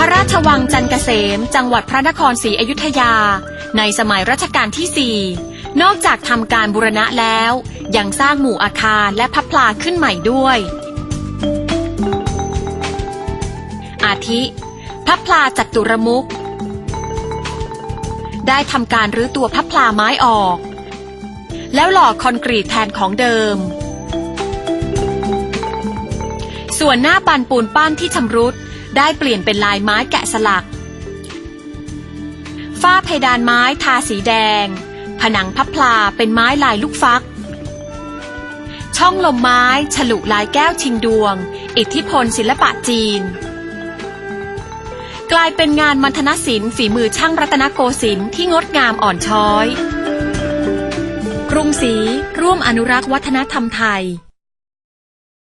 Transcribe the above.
ระราชวังจันเกษม จังหวัดพระนครศรีอยุธยา ในสมัยรัชกาลที่ 4 นอกจากทำการบูรณะแล้ว ยังสร้างหมู่อาคารและพับพลาขึ้นใหม่ด้วย อาทิพับพลาจัตุรมุก ได้ทำการรื้อตัวพับพลาไม้ออก แล้วหล่อคอนกรีตแทนของเดิม ส่วนหน้าปันปูนปั้นที่ชำรุด ได้เปลี่ยนเป็นลายไม้แกะสลัก ฝ้าเพดานไม้ทาสีแดง ผนังพับพลาเป็นไม้ลายลูกฟัก ช่องลมไม้ฉลุลายแก้วชิงดวง อิทธิพลศิลปะจีน กลายเป็นงานมัณฑนศิลป์ฝีมือช่างรัตนโกสินทร์ที่งดงามอ่อนช้อย กรุงศรีร่วมอนุรักษ์วัฒนธรรมไทย